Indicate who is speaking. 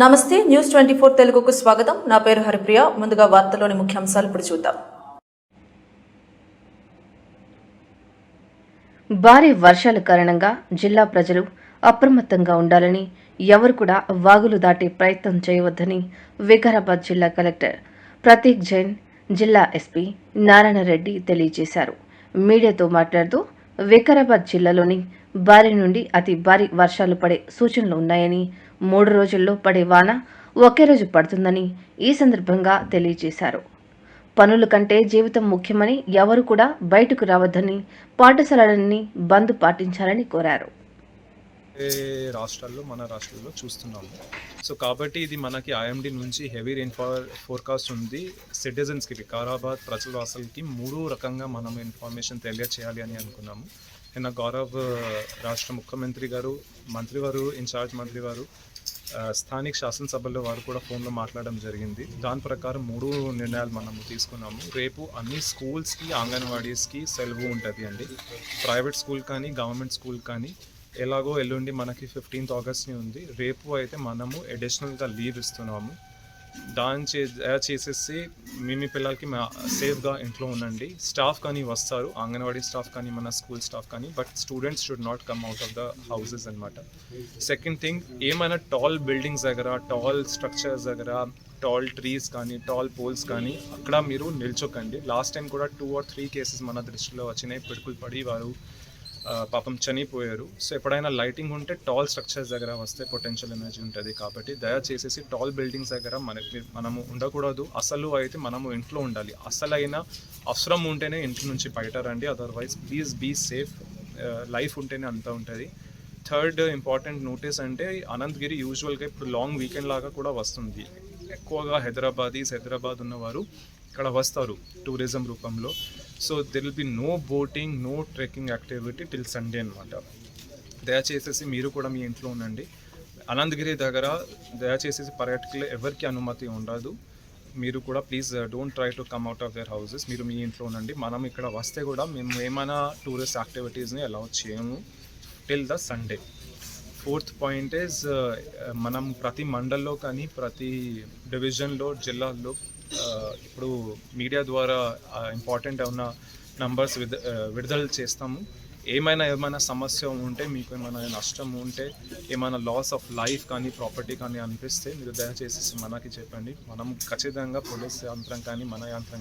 Speaker 1: నమస్తే news twenty four తెలుగుకు స్వాగతం. నా పేరు హరిప్రియ. ముందుగా వార్తలోని ముఖ్యాంశాలు ఇప్పుడు చూద్దాం.
Speaker 2: భారీ వర్షాల కారణంగా జిల్లా ప్రజలు అప్రమత్తంగా ఉండాలని ఎవరు కూడా వాగులు దాటే ప్రయత్నం చేయవద్దని వికారాబాద్ జిల్లా కలెక్టర్ ప్రతీక్ జైన్ జిల్లా ఎస్పీ నారాయణ రెడ్డి తెలియజేశారు. మీడియాతో మాట్లాడుతూ వికారాబాద్ జిల్లాలోని భారీ నుండి అతి భారీ వర్షాలు పడే సూచనలు ఉన్నాయని మూడు రోజుల్లో పడే వాన ఒకే రోజు పడుతుందని ఈ సందర్భంగా తెలియజేశారు. పనుల కంటే జీవితం ముఖ్యమని ఎవరు కూడా బయటకు రావద్దని పాఠశాలలన్నీ బంద్ పాటించాలని కోరారు.
Speaker 3: రాష్ట్రాల్లో మన రాష్ట్రాల్లో చూస్తున్నాము. సో కాబట్టి ఇది మనకి ఐఎండి నుంచి హెవీ రెయిన్ఫాల్ ఫోర్కాస్ట్ ఉంది. సిటిజన్స్కి వికారాబాద్ ప్రజలవాసులకి మూడు రకంగా మనం ఇన్ఫర్మేషన్ తెలియచేయాలి అని అనుకున్నాము. నిన్న గౌరవ్ రాష్ట్ర ముఖ్యమంత్రి గారు మంత్రి వారు ఇన్ఛార్జ్ మంత్రి వారు స్థానిక శాసనసభలో వారు కూడా ఫోన్లో మాట్లాడడం జరిగింది. దాని ప్రకారం మూడు నిర్ణయాలు మనము తీసుకున్నాము. రేపు అన్ని స్కూల్స్కి అంగన్వాడీస్కి సెలవు ఉంటుంది అండి. ప్రైవేట్ స్కూల్ కానీ గవర్నమెంట్ స్కూల్ కానీ ఎలాగో ఎల్లుండి మనకి ఫిఫ్టీన్త్ ఆగస్ట్ని ఉంది. రేపు అయితే మనము అడిషనల్గా లీవ్ ఇస్తున్నాము. దాని చే చేసేసి మీ మీ పిల్లలకి మా సేఫ్గా ఇంట్లో ఉండండి. స్టాఫ్ కానీ వస్తారు. అంగన్వాడీ స్టాఫ్ కానీ మన స్కూల్ స్టాఫ్ కానీ but students should not come out of the houses అనమాట సెకండ్ థింగ్ ఏమైనా టాల్ బిల్డింగ్స్ దగ్గర టాల్ స్ట్రక్చర్స్ దగ్గర టాల్ ట్రీస్ కానీ టాల్ పోల్స్ కానీ అక్కడ మీరు నిల్చోకండి. లాస్ట్ టైం కూడా టూ ఆర్ త్రీ కేసెస్ మన దృష్టిలో వచ్చినాయి. పిడుకులు పడి వారు పాపం చనిపోయారు. సో ఎప్పుడైనా లైటింగ్ ఉంటే టాల్ స్ట్రక్చర్స్ దగ్గర వస్తే పొటెన్షియల్ ఎనర్జీ ఉంటుంది కాబట్టి దయచేసేసి టాల్ బిల్డింగ్స్ దగ్గర మనకి మనము ఉండకూడదు. అసలు అయితే మనము ఇంట్లో ఉండాలి. అసలైన అవసరం ఉంటేనే ఇంటి నుంచి బయట రండి. Otherwise please be safe life ఉంటేనే అంతా ఉంటుంది. థర్డ్ ఇంపార్టెంట్ నోటీస్ అంటే అనంతగిరి యూజువల్గా ఇప్పుడు లాంగ్ వీకెండ్ లాగా కూడా వస్తుంది. ఎక్కువగా హైదరాబాదీస్ హైదరాబాద్ ఉన్నవారు ఇక్కడ వస్తారు టూరిజం రూపంలో. So there will be no boating no trekking activity till Sunday అనమాట దయచేసేసి మీరు కూడా మీ ఇంట్లో ఉండండి. అనంతగిరి దగ్గర దయచేసేసి పర్యాటకులు ఎవరికి అనుమతి ఉండదు. మీరు కూడా please don't try to come out of their houses మీరు మీ ఇంట్లో ఉండండి. మనం ఇక్కడ వస్తే కూడా మేము ఏమైనా టూరిస్ట్ యాక్టివిటీస్ని అలౌ చేయము till the Sunday fourth point is మనం ప్రతి మండల్లో కానీ ప్రతి డివిజన్లో జిల్లాల్లో ఇప్పుడు మీడియా ద్వారా ఇంపార్టెంట్ ఉన్న నంబర్స్ విద విడుదల చేస్తాము. ఏమైనా ఏమైనా సమస్య ఉంటే మీకు ఏమైనా నష్టం ఉంటే ఏమైనా లాస్ ఆఫ్ లైఫ్ కానీ ప్రాపర్టీ కానీ అనిపిస్తే మీరు దయచేసి మనకి చెప్పండి. మనం ఖచ్చితంగా పోలీస్ యంత్రం కానీ మన యంత్రం